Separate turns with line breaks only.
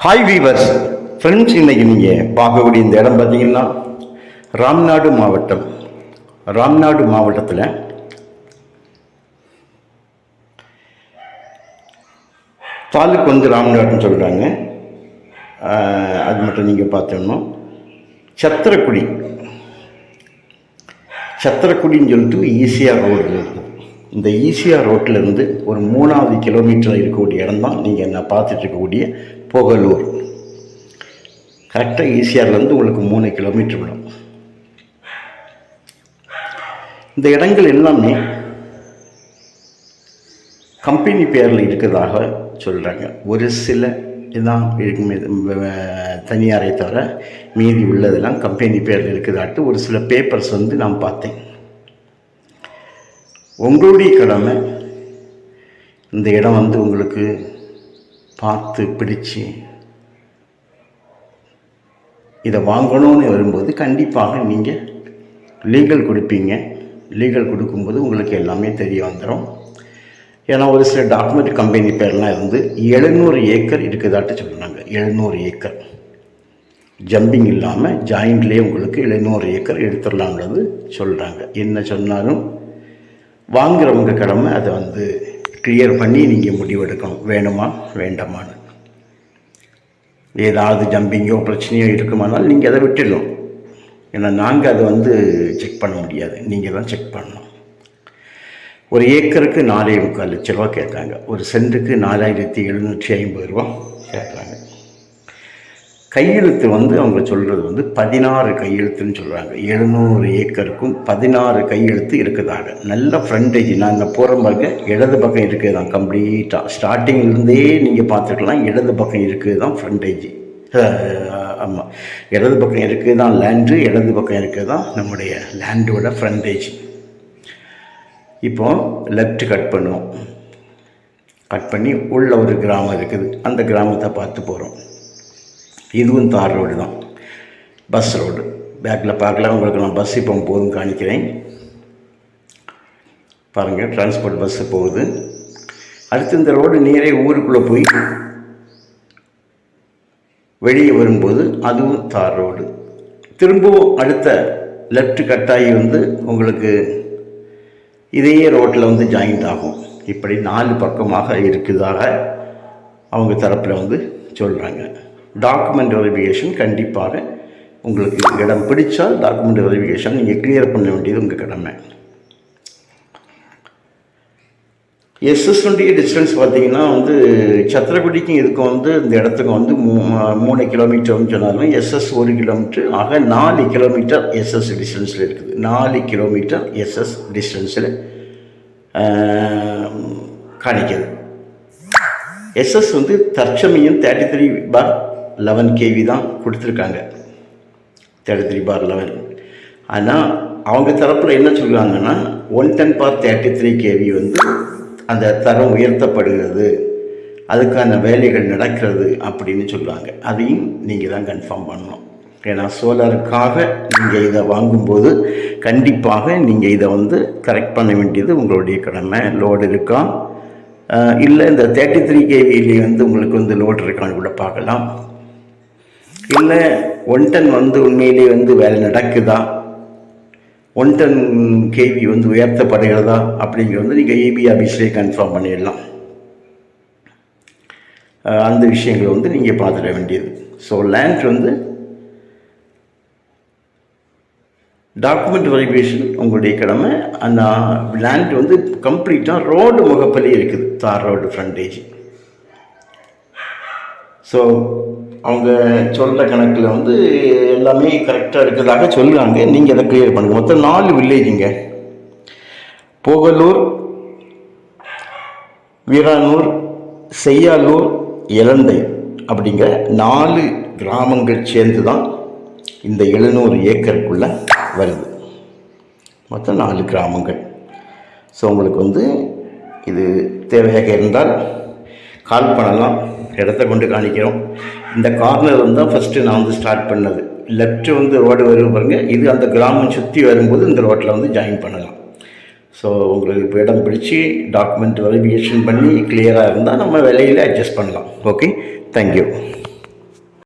Hi viewers friends இன்றைக்கி நீங்கள் பார்க்கக்கூடிய இந்த இடம் பார்த்தீங்கன்னா ராம்நாடு மாவட்டம். ராம்நாடு மாவட்டத்தில் தாலுக்கு வந்து ராம்நாடுன்னு சொல்கிறாங்க அது மட்டும் நீங்கள் பார்த்தோம்னா சத்திரக்குடி. சத்திரக்குடின்னு சொல்லிட்டு ஈசிஆர் ரோடு இருக்குது இந்த ஈசிஆர் ரோட்டிலேருந்து ஒரு மூணாவது கிலோமீட்டர் இருக்கக்கூடிய இடம் தான் நீங்கள் நான் பார்த்துட்டு இருக்கக்கூடிய புகலூர் கரெக்டாக ஈசிஆர்லேருந்து உங்களுக்கு மூணு கிலோமீட்டர் விடும். இந்த இடங்கள் எல்லாமே கம்பெனி பேரில் இருக்கிறதாக சொல்கிறாங்க ஒரு சில இதான் இருக்குமே தனியாரை தவிர மீதி உள்ளதெல்லாம் கம்பெனி பேரில் இருக்குதாட்டு ஒரு சில பேப்பர்ஸ் வந்து நான் பார்த்தேன். உங்களுடைய கடமை இந்த இடம் வந்து உங்களுக்கு பார்த்து பிடிச்சு இதை வாங்கணும்னு வரும்போது கண்டிப்பாக நீங்கள் லீகல் கொடுப்பீங்க. லீகல் கொடுக்கும்போது உங்களுக்கு எல்லாமே தெரிய வந்துடும் ஏன்னா ஒரு சில டாக்குமெண்ட் கம்பெனி பேர்லாம் இருந்து எழுநூறு ஏக்கர் இருக்குதாட்டு சொல்கிறாங்க எழுநூறு ஏக்கர். ஜம்பிங் இல்லாமல் ஜாயிண்ட்லேயே உங்களுக்கு எழுநூறு ஏக்கர் எடுத்துடலாம்ன்றது சொல்கிறாங்க என்ன சொன்னாலும் வாங்குறவங்க கடமை அதை வந்து கிளியர் பண்ணி நீங்கள் முடிவெடுக்கணும். வேணுமா? வேண்டாமான்னு. ஏதாவது ஜம்பிங்கோ பிரச்சனையோ இருக்குமானால் நீங்கள் அதை விட்டுடணும். ஏன்னா நாங்கள் அதை வந்து செக் பண்ண முடியாது. நீங்கள் தான் செக் பண்ணணும். ஒரு ஏக்கருக்கு நாலே முக்கால் லட்ச ரூபா கேட்காங்க ஒரு சென்ட்டுக்கு நாலாயிரத்தி எழுநூற்றி ஐம்பது ரூபா கேட்குறாங்க கையெழுத்து வந்து அவங்க சொல்கிறது வந்து பதினாறு கையெழுத்துன்னு சொல்கிறாங்க எழுநூறு ஏக்கருக்கும் பதினாறு கையெழுத்து இருக்குதாங்க நல்ல ஃப்ரண்டேஜ் நாங்கள் போகிற பக்கம் இடது பக்கம் இருக்குது தான் கம்ப்ளீட்டாக ஸ்டார்டிங்லேருந்தே நீங்கள் பார்த்துக்கலாம் இடது பக்கம் இருக்குது தான் ஃப்ரண்டேஜ் ஆமாம் இடது பக்கம் இருக்குது தான் லேண்டு இடது பக்கம் இருக்குது தான் நம்முடைய லேண்டோட ஃப்ரண்டேஜ் இப்போ லெஃப்ட் கட் பண்ணுவோம். கட் பண்ணி உள்ள ஒரு கிராமம் இருக்குது. அந்த கிராமத்தை பார்த்து போகிறோம் இதுவும் தார் ரோடு தான். Bus road. பேக்கில் பார்க்கலாம். உங்களுக்கு நான் பஸ் இப்போ போதும் காணிக்கிறேன். பாருங்கள் டிரான்ஸ்போர்ட் பஸ்ஸு போகுது. அடுத்து இந்த ரோடு நேரே ஊருக்குள்ளே போய் வெளியே வரும்போது அதுவும் தார் ரோடு. திரும்பவும் அடுத்த லெஃப்ட் கட்டாயி வந்து உங்களுக்கு இதே ரோட்டில் வந்து ஜாயிண்ட் ஆகும். இப்படி நாலு பக்கமாக இருக்குதாக அவங்க தரப்பில் வந்து சொல்கிறாங்க டாக்குமெண்ட் வெரிஃபிகேஷன் கண்டிப்பாக உங்களுக்கு இடம் பிடிச்சால் டாக்குமெண்ட் வெரிஃபிகேஷன் நீங்கள் கிளியர் பண்ண வேண்டியது உங்கள் கடமை. எஸ்எஸ்னுடைய டிஸ்டன்ஸ் பார்த்தீங்கன்னா வந்து சத்திரக்குடிக்கும் இதுக்கும் வந்து இந்த இடத்துக்கு வந்து மூ மூணு கிலோமீட்டர்னு சொன்னாலும் எஸ்எஸ் ஒரு கிலோமீட்டர் ஆக நாலு கிலோமீட்டர் எஸ்எஸ் டிஸ்டன்ஸில் இருக்குது. நாலு கிலோமீட்டர் எஸ்எஸ் டிஸ்டன்ஸில் காணிக்கிறது. எஸ்எஸ் வந்து தற்சமயம் thirty three bar eleven KV தான் கொடுத்துருக்காங்க. தேர்ட்டி த்ரீ பார் லெவன் ஆனால் அவங்க தரப்பில் என்ன சொல்கிறாங்கன்னா one ten bar thirty three KV வந்து அந்த தரம் உயர்த்தப்படுகிறது. அதுக்கான வேலைகள் நடக்கிறது அப்படின்னு சொல்லுவாங்க அதையும் நீங்கள் தான் கன்ஃபார்ம் பண்ணணும். ஏன்னா சோலாருக்காக நீங்கள் இதை வாங்கும்போது கண்டிப்பாக நீங்கள் இதை வந்து கரெக்ட் பண்ண வேண்டியது உங்களுடைய கடமை. லோடு இருக்கா? இல்லை இந்த தேர்ட்டி த்ரீ கேவிலேயே வந்து உங்களுக்கு வந்து லோடு இருக்கான்னு கூட பார்க்கலாம். இல்லை ஒன் டன் வந்து உண்மையிலேயே வந்து வேலை நடக்குதா? ஒன் டன் கேவி வந்து உயர்த்தப்படுகிறதா? அப்படிங்கிறது வந்து நீங்கள் ஏபி ஆஃபீஸ்லேயே கன்ஃபார்ம் பண்ணிடலாம். அந்த விஷயங்களை வந்து நீங்கள் பார்த்துட வேண்டியது. ஸோ லேண்ட் வந்து டாக்குமெண்ட் வெரிஃபிகேஷன் உங்களுடைய கடமை. அந்த லேண்ட் வந்து கம்ப்ளீட்டாக ரோடு முகப்பிலே இருக்குது. தார் ரோடு ஃப்ரண்டேஜ் ஸோ அவங்க சொல்கிற கணக்கில் வந்து எல்லாமே கரெக்டாக இருக்கிறதாக சொல்லுவாங்க நீங்கள் அதை கிளியர் பண்ணுங்கள் மொத்தம் நாலு வில்லேஜுங்க புகலூர் வீரானூர் செய்யாலூர் இலந்தை அப்படிங்கிற நாலு கிராமங்கள் சேர்ந்து தான் இந்த எழுநூறு ஏக்கருக்குள்ளே வருது. மொத்தம் நாலு கிராமங்கள். ஸோ உங்களுக்கு வந்து இது தேவையாக இருந்தால் கால் பண்ணலாம். இடத்த கொண்டு காணிக்கிறோம். இந்த கார்னர் வந்து தான் ஃபஸ்ட்டு நான் வந்து ஸ்டார்ட் பண்ணது. லெஃப்ட்டு வந்து ரோடு வரும் பாருங்கள் இது அந்த கிராமம் சுற்றி வரும்போது இந்த ரோட்டில் வந்து ஜாயின் பண்ணலாம். ஸோ உங்களுக்கு இப்போ இடம் பிடிச்சி டாக்குமெண்ட் வெரிஃபிகேஷன் பண்ணி கிளியராக இருந்தால் நம்ம விலையில் அட்ஜஸ்ட் பண்ணலாம். Okay thank you